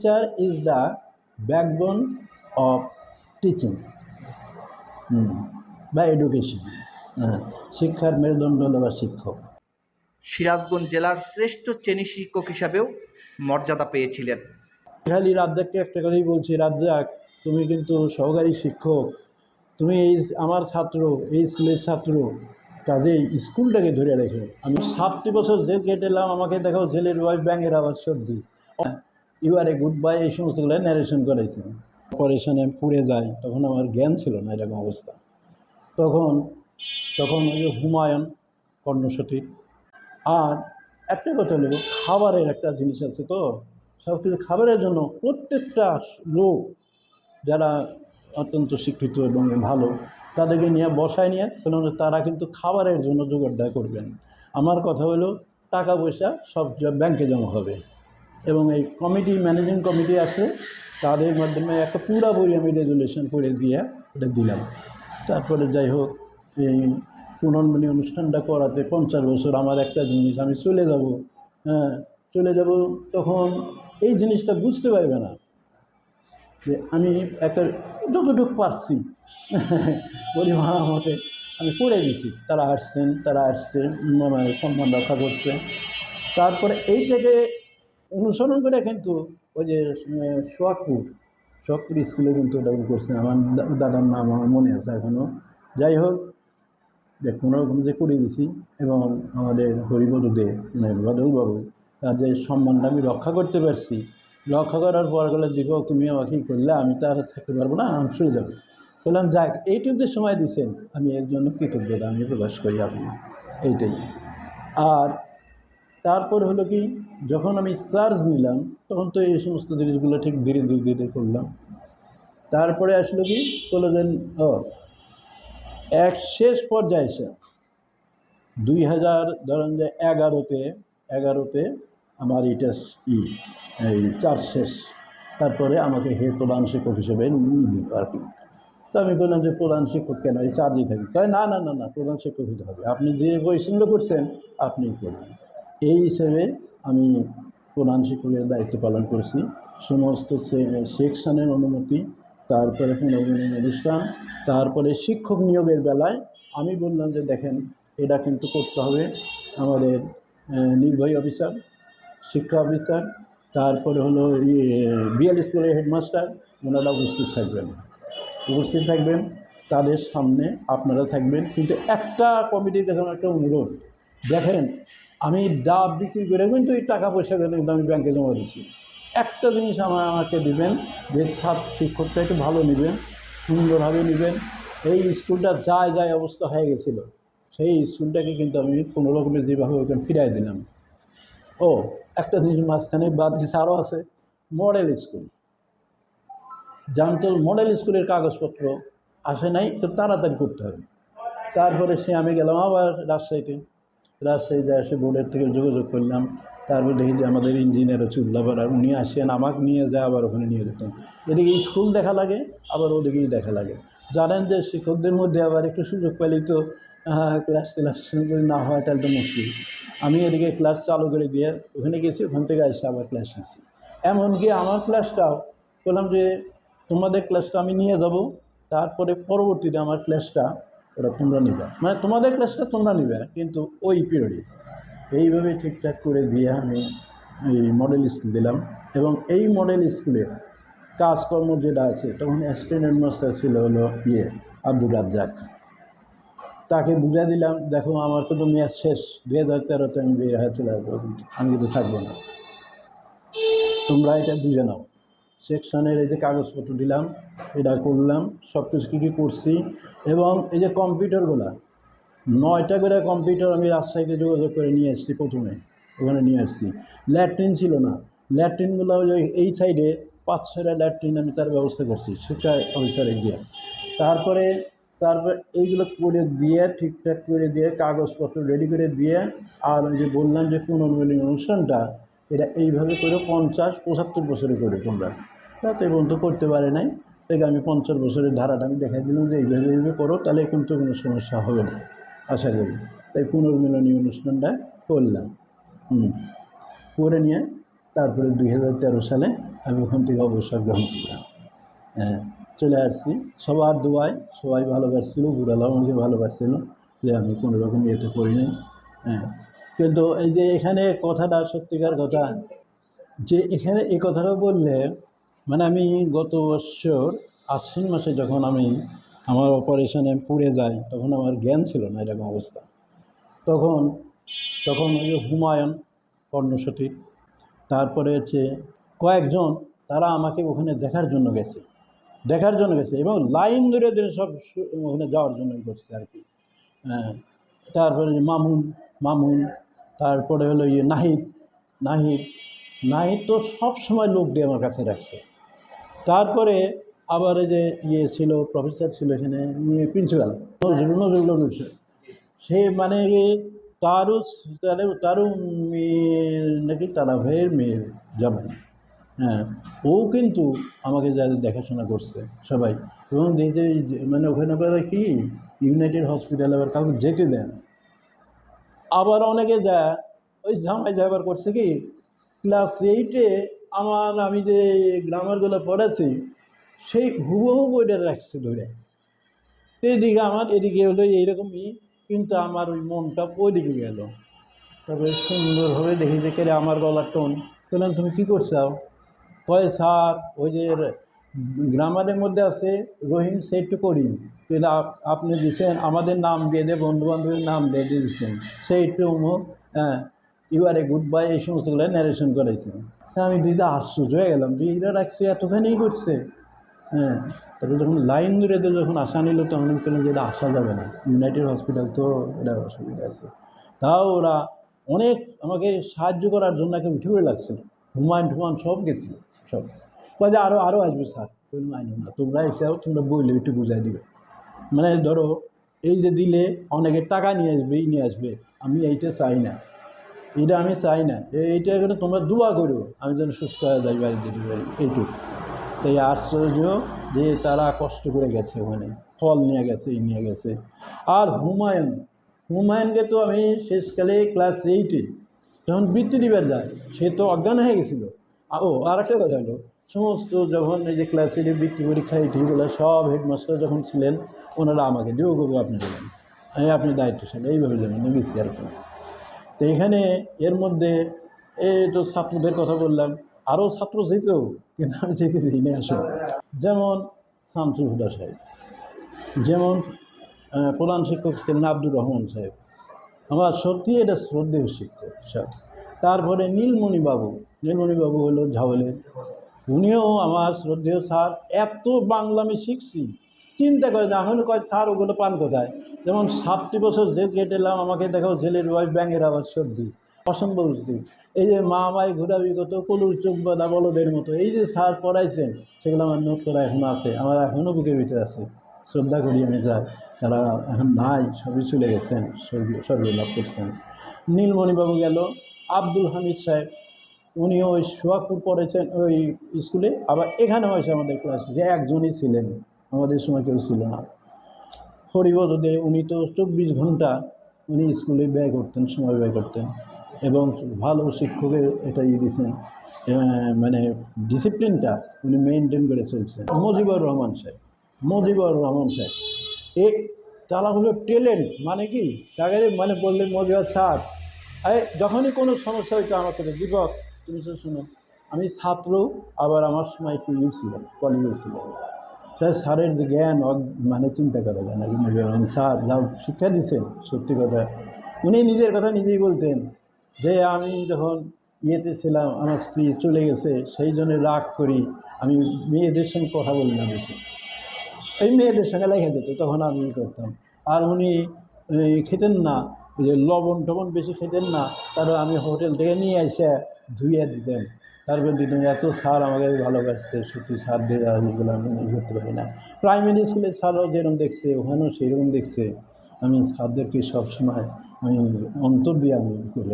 Teacher is the backbone of teaching বা education শিক্ষার মেরুদণ্ড হলো বা শিক্ষক। সিরাজগঞ্জ জেলার শ্রেষ্ঠ শ্রেণি শিক্ষক হিসাবেও মর্যাদা পেয়েছিলেন। খালি রাজ্জাককে একটা কথাই বলছি রাজ্জাক তুমি কিন্তু সহকারী শিক্ষক। তুমি এই আমার ছাত্র এই স্কুলের ছাত্র কাজেই স্কুলটাকে ধরে রেখে। আমি সাতটি বছর জেল কেটেলাম আমাকে দেখাও জেলের ওয়াইফ ব্যাঙের আবার সর্দি। You are a good bye এই সমস্তগুলো ন্যারেশন করেছে। অপারেশনে পুড়ে যায়, তখন আমার জ্ঞান ছিল না এরকম অবস্থা। তখন তখন ওই হুমায়ুন কর্ণসতীর আর একটা কথা হলো, খাবারের একটা জিনিস আছে তো সব কিছু খাবারের জন্য প্রত্যেকটা লোক যারা অত্যন্ত শিক্ষিত এবং ভালো, তাদেরকে নিয়ে বসায় নিয়ে কারণ তারা কিন্তু খাবারের জন্য জোগাড়টা করবেন। আমার কথা হলো টাকা পয়সা সব ব্যাংকে জমা হবে। এবং এই কমিটি ম্যানেজিং কমিটি আছে, তাদের মাধ্যমে একটা পুরা বই আমি রেজুলেশন করে দিয়ে এটা দিলাম। তারপরে যাই হোক, এই পুনর্মণি অনুষ্ঠানটা করাতে পঞ্চাশ বছর আমার একটা জিনিস, আমি চলে যাব হ্যাঁ চলে যাব তখন এই জিনিসটা বুঝতে পারবে না যে আমি একটা যতটুকু পারছি, পরিমাণ মতে আমি করে দিছি তারা আসছেন, তারা আসছে মানে সম্মান রক্ষা করছে। তারপরে এইটাকে অনুসরণ করে কিন্তু ওই যে সোহাগপুর সোহাগপুর স্কুলে কিন্তু এটা করছে আমার দাদার নাম আমার মনে আছে এখনও যাই হোক, যে কোনো রকম যে করে দিছি এবং আমাদের হরিবধূ দে মানে বদলবাবু তার যে সম্মানটা আমি রক্ষা করতে পারছি, রক্ষা করার পর গেলে দেখো, তুমি আমাকে করলে? আমি তো আর থাকতে পারব না, আমি চলে যাব। বললাম, যাক এইটুকু সময় দিয়েছেন আমি এর জন্য কৃতজ্ঞতা আমি প্রকাশ করি আপনি এইটাই। আর তারপর হলো কি যখন আমি চার্জ নিলাম, তখন তো এই সমস্ত জিনিসগুলো ঠিক ধীরে ধীরে ধীরে করলাম। তারপরে আসলো কি? বললেন ও, এক শেষ পর্যায়ে এসে দুই হাজার, ধরেন যে এগারোতে এগারোতে আমার এটা ই, এই চার শেষ। তারপরে আমাকে হে প্রধান শিক্ষক হিসেবে আর কি। তো আমি বললাম যে, প্রধান শিক্ষক কেন? এই চার্জই থাকি তাই না না না না, প্রধান শিক্ষক হতে হবে। আপনি যে পরিচ্ছন্ন করছেন আপনি করবেন। এই হিসেবে আমি প্রধান শিক্ষকের দায়িত্ব পালন করেছি। সমস্ত সেকশনের অনুমতি, তারপরে পুনর্মিলনী অনুষ্ঠান, তারপরে শিক্ষক নিয়োগের বেলায় আমি বললাম যে, দেখেন, এটা কিন্তু করতে হবে আমাদের নির্বাহী অফিসার, শিক্ষা অফিসার, তারপরে হলো বিএল স্কুলের হেডমাস্টার, ওনারা উপস্থিত থাকবেন। উপস্থিত থাকবেন, তাদের সামনে আপনারা থাকবেন। কিন্তু একটা কমিটির কাছে একটা অনুরোধ, দেখেন আমি ডাব বিক্রি করে, কিন্তু এই টাকা পয়সা দিলে কিন্তু আমি ব্যাংকে জমা দিচ্ছি একটা জিনিস আমার, আমাকে দিবেন, যে ছাত্র শিক্ষকটা একটু ভালো নেবেন, সুন্দরভাবে নেবেন। এই স্কুলটা যায় যায় অবস্থা হয়ে গেছিল, সেই স্কুলটাকে কিন্তু আমি কোনো রকমের যেভাবে ওখানে ফিরাই দিলাম। ও, একটা জিনিস মাঝখানে বাদ গেছে আরও আছে মডেল স্কুল জানতো মডেল স্কুলের কাগজপত্র আসে নাই, তো তাড়াতাড়ি করতে হবে। তারপরে সে আমি গেলাম আবার রাজশাহীতে। রাজশাহী যায় সে বোর্ডের থেকে যোগাযোগ করলাম, তারপর দেখি যে আমাদের ইঞ্জিনিয়ার হচ্ছে উল্লাপাড়া উনি আসেন আমাকে নিয়ে যায়, আবার ওখানে নিয়ে যেতেন এদিকে স্কুল দেখা লাগে, আবার ওদিকেই দেখা লাগে। জানেন যে শিক্ষকদের মধ্যে আবার একটু সুযোগ পেলেই তো ক্লাস ক্লাস যদি না হয় তাহলে তো মুশকিল। আমি এদিকে ক্লাস চালু করে দিয়ে ওখানে গেছি, ওখান থেকে এসে আবার ক্লাস নিয়েছি এমনকি আমার ক্লাসটাও বললাম যে তোমাদের ক্লাসটা আমি নিয়ে যাব, তারপরে পরবর্তীতে আমার ক্লাসটা ওরা তোমরা নিবে। মানে তোমাদের ক্লাসটা তোমরা নিবে কিন্তু ওই পিরিয়ডে এইভাবে ঠিকঠাক করে দিয়ে আমি এই মডেল স্কুল দিলাম এবং এই মডেল স্কুলে কাজকর্ম যেটা আছে তখন অ্যাসিস্ট্যান্ট মাস্টার ছিল হলো ইয়ে আব্দুল রাজ্জাক। তাকে বুঝা দিলাম, দেখো, আমার তো মেয়াদ শেষ দু হাজার তেরোতে আমি বের হয়ে চলে আসব, আমি কিন্তু থাকব না। তোমরা এটা বুঝে নাও। সেকশনের এই যে কাগজপত্র দিলাম, এটা করলাম সব কিছু কী কী করছি এবং এই যে কম্পিউটারগুলো, নয়টা করে কম্পিউটার আমি রাজশাহীতে যোগাযোগ করে নিয়ে এসেছি প্রথমে, ওখানে নিয়ে আসছি ল্যাট্রিন ছিল না, ল্যাট্রিনগুলো ওই এই সাইডে পাঁচ ছয়টা ল্যাট্রিন আমি তার ব্যবস্থা করছি শিক্ষা অফিসারে গিয়ে তারপরে, তারপর এইগুলো করে দিয়ে, ঠিকঠাক করে দিয়ে, কাগজপত্র রেডি করে দিয়ে, আর ওই যে বললাম যে পুনর্মিলনী অনুষ্ঠানটা, এটা এইভাবে করে পঞ্চাশ পঁচাত্তর বছরে করে তোমরা। তাতে পর্যন্ত করতে পারে নাই। তাই আমি পঞ্চাশ বছরের ধারাটা আমি দেখাই দিলাম যে এইভাবে এইভাবে করো, তাহলে কিন্তু কোনো সমস্যা হবে না, আশা করি। তাই পুনর্মিলনী অনুষ্ঠানটা করলাম। হুম। করে নিয়ে তারপরে দুই হাজার তেরো সালে আমি ওখান থেকে অবসর গ্রহণ করলাম। হ্যাঁ চলে আসছি। সবার দোয়ায় সবাই ভালোবাসছিল, বুড়ালাও আমাকে ভালোবাসছিল যে আমি কোনো রকম ইয়েতে করি নাই। হ্যাঁ কিন্তু এই যে এখানে কথাটা সত্যিকার কথা, যে এখানে এই কথাটা বললে মানে আমি গত বছর আশ্বিন মাসে যখন আমি আমার অপারেশনে পুড়ে যাই, তখন আমার জ্ঞান ছিল না এরকম অবস্থা। তখন তখন ওই হুমায়ুন কর্ণসতী, তারপরে হচ্ছে কয়েকজন তারা আমাকে ওখানে দেখার জন্য গেছে। দেখার জন্য গেছে এবং লাইন ধরে ধরে সব ওখানে যাওয়ার জন্য করছে আর কি। হ্যাঁ তারপরে মামুন মামুন, তারপরে হলো ইয়ে নাহিদ নাহিদ নাহিদ তো সব সময় লোক দিয়ে আমার কাছে রাখছে। তারপরে আবার যে ইয়ে ছিল প্রফেসর ছিল এখানে প্রিন্সিপাল নজরুল নজরুল সে মানে তারও তারও তারও মেয়ের নাকি তারা ভাইয়ের মেয়ের জামাই। হ্যাঁ ও কিন্তু আমাকে যাদের দেখাশোনা করছে সবাই। এবং যে- মানে ওখানে আবার কি ইউনাইটেড হসপিটাল আবার কাউকে যেতে দেন আবার অনেকে যায়, ওই জামাই যাবার করছে কি ক্লাস এইটে আমার আমি যে গ্রামারগুলো পড়েছি, সেই হুবহু বইটা রাখছে ধরে। এইদিকে আমার, এদিকে হলো এইরকমই, কিন্তু আমার ওই মনটা ওইদিকে গেল। তবে সুন্দরভাবে দেখি দেখে আমার গলার টোন? বললাম, তুমি কী করছ? কয় স্যার, ওই যে গ্রামারের মধ্যে আছে, রহিম সেটু করিম। কিন্তু আপনি দিচ্ছেন আমাদের নাম দিয়ে দিয়ে বন্ধু বান্ধবের নাম দিয়ে দিয়ে দিচ্ছেন সেইটু হ্যাঁ you are a good bye এই সমস্তগুলো ন্যারেশন করেছেন আমি দিদা আশ্চর্য হয়ে গেলাম যে এরা রাখছে এতখানি করছে। হ্যাঁ তারপরে যখন লাইন ধরে তো যখন আসা নিল, তখন আমি যে এটা আসা যাবে না। ইউনাইটেড হসপিটাল তো এটা অসুবিধা আছে। তাও ওরা অনেক আমাকে সাহায্য করার জন্য একে উঠে পড়ে লাগছিল হুমায়ুন টুমায়ুন সব গেছিল, সব। যে আরও আরও আসবে স্যার। আইনো না তোমরা এসেও তোমরা বইলে একটু বুঝাই দিবে। মানে ধরো, এই যে দিলে অনেকে টাকা নিয়ে আসবে, এই নিয়ে আসবে। আমি এইটা চাই না। এটা আমি চাই না। এইটা এখানে তোমরা দোয়া করো। আমি যেন সুস্থ হয়ে যাই বাড়ি যেতে পারি এইটুকু। তাই আশ্চর্য যে তারা কষ্ট করে গেছে ওখানে। ফল নিয়ে গেছে, এই নিয়ে গেছে। আর হুমায়ুন, হুমায়ুনকে তো আমি শেষকালে ক্লাস এইটে যখন বৃত্তি দিবার যায়, সে তো অজ্ঞান হয়ে গেছিল। ও আর একটা কথা হলো, সমস্ত যখন এই যে ক্লাস এইটে বৃত্তি পরীক্ষা এইটিগুলো সব হেডমাস্টার যখন ছিলেন, ওনারা আমাকে দিও করব আপনি দেবেন এই আপনি দায়িত্বশীল, এইভাবে যাবেন গেছি আর কি তো এখানে এর মধ্যে এই তো ছাত্রদের কথা বললাম, আরও ছাত্র যেত কিন্তু আমি যেতে দিই না আসলে। যেমন শামসুল হুদা সাহেব, যেমন প্রধান শিক্ষক ছিলেন আব্দুর রহমান সাহেব। আমার সত্যি এটা শ্রদ্ধেয় শিক্ষক সব তারপরে নীলমণি বাবু নীলমণি হলো ঝাউলের উনিও আমার শ্রদ্ধেয় স্যার। এত বাংলা আমি শিখছি। চিন্তা করে না এখন কয়, স্যার, ওগুলো পান কোথায়? যেমন, সাতটি বছর জেল কেটেলাম, আমাকে দেখাও জেলের ওয়াইফ ব্যাঙের আবার সর্দি, অসম্ভব এই যে মা মায় ঘোরাবি কত, কলুর চোখ বাঁধা বলদের মতো। এই যে স্যার পড়াইছেন, সেগুলো আমার নোট করা এখনও আছে, আমার এখনও বুকের ভিতরে আছে। শ্রদ্ধা করি আমি যাই তারা এখন নাই, সবই চলে গেছেন স্বর্গীয় লাভ করছেন। নীলমণিবাবু গেল, আব্দুল হামিদ সাহেব উনিও ওই সোহাগপুর পড়েছেন, ওই স্কুলে, আবার এখানে হয়েছে আমাদের ক্লাসে যে একজনই ছিলেন। আমাদের সময় কেউ ছিল না। হরিবদ উনি তো চব্বিশ ঘণ্টা উনি স্কুলে ব্যয় করতেন, সময় ব্যয় করতেন এবং ভালো শিক্ষকের এটা ইয়ে দিয়েছেন মানে ডিসিপ্লিনটা উনি মেনটেন করে চলছেন। মজিবুর রহমান সাহেব, মজিবুর রহমান সাহেব, এ তারা হলো ট্যালেন্ট মানে কি? তাকে মানে বললে মজিবর স্যার যখনই কোনো সমস্যা হইতো আমার সাথে দীপক তুমি তো শুনো, আমি ছাত্র, আবার আমার সময় একটু ইউ ছিলাম কলেজে ছিলাম। স্যার স্যারের জ্ঞান মানে চিন্তা করা যায় না স্যার যা শিক্ষা দিচ্ছেন সত্যি কথা। উনি নিজের কথা নিজেই বলতেন যে আমি যখন ইয়েতে ছিলাম, আমার স্ত্রী চলে গেছে, সেই জন্য রাগ করি, আমি মেয়েদের সঙ্গে কথা বলি না বেশি। এই মেয়েদের সঙ্গে লেখা যেত, তখন আমি করতাম। আর উনি খেতেন না যে লবণ টবণ বেশি খেতেন না তারপর আমি হোটেল থেকে নিয়ে এসে ধুয়ে দিতেন। তারপর দিতেন এত স্যার আমাকে ভালোবাসছে সত্যি সার দিয়ে এগুলো আমি ই করতে পারি না। প্রাইমারি স্কুলের স্যারও যেরকম দেখছে ওখানেও সেরকম দেখছে। আমি স্যারদেরকে সবসময় আমি অন্তর দিয়ে আমি করি।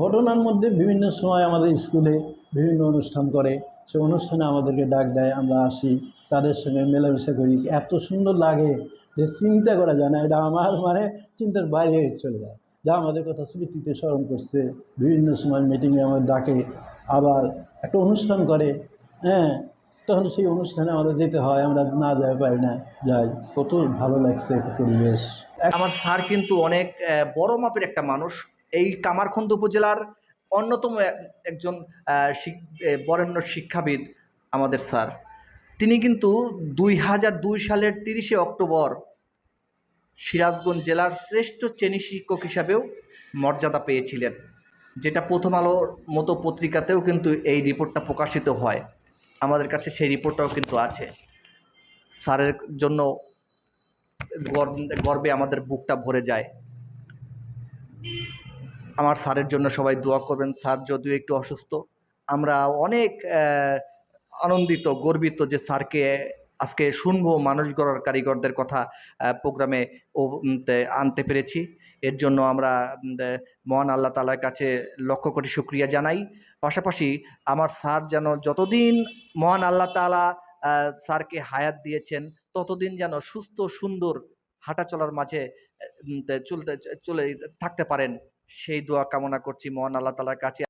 ঘটনার মধ্যে বিভিন্ন সময় আমাদের স্কুলে বিভিন্ন অনুষ্ঠান করে। সে অনুষ্ঠানে আমাদেরকে ডাক দেয় আমরা আসি তাদের সঙ্গে মেলামেশা করি। এত সুন্দর লাগে। যে চিন্তা করা যায় না, এটা আমার মানে চিন্তার বাইরে চলে যায়। যা আমাদের কথা স্মৃতিতে স্মরণ করছে, বিভিন্ন সময় মিটিংয়ে আমার ডাকে, আবার একটা অনুষ্ঠান করে হ্যাঁ তখন সেই অনুষ্ঠানে আমাদের যেতে হয়, আমরা না যাই পারি না, যাই। কত ভালো লাগছে পরিবেশ। আমার স্যার কিন্তু অনেক বড় মাপের একটা মানুষ। এই কামারখন্দ উপজেলার অন্যতম এক- একজন বরেণ্য শিক্ষাবিদ আমাদের স্যার। তিনি কিন্তু দুই হাজার দুই সালের তিরিশে অক্টোবর সিরাজগঞ্জ জেলার শ্রেষ্ঠ শ্রেণি শিক্ষক হিসাবেও মর্যাদা পেয়েছিলেন, যেটা প্রথম আলোর মতো পত্রিকাতেও কিন্তু এই রিপোর্টটা প্রকাশিত হয়। আমাদের কাছে সেই রিপোর্টটাও কিন্তু আছে। স্যারের জন্য গর্ব- আমাদের বুকটা ভরে যায়। আমার স্যারের জন্য সবাই দোয়া করবেন। স্যার যদিও একটু অসুস্থ, আমরা অনেক আনন্দিত, গর্বিত যে স্যারকে আজকে শুনব, মানুষ গড়ার কারিগরদের কথা প্রোগ্রামে আনতে পেরেছি। এর জন্য আমরা মহান আল্লাহ তালার কাছে লক্ষ কোটি শুক্রিয়া জানাই। পাশাপাশি আমার স্যার যেন যতদিন মহান আল্লাহ তালা স্যারকে হায়াত দিয়েছেন, ততদিন যেন সুস্থ, সুন্দর, হাঁটা চলার মাঝে চলতে, চলে থাকতে পারেন, সেই দোয়া কামনা করছি মহান আল্লাহ তালার কাছে।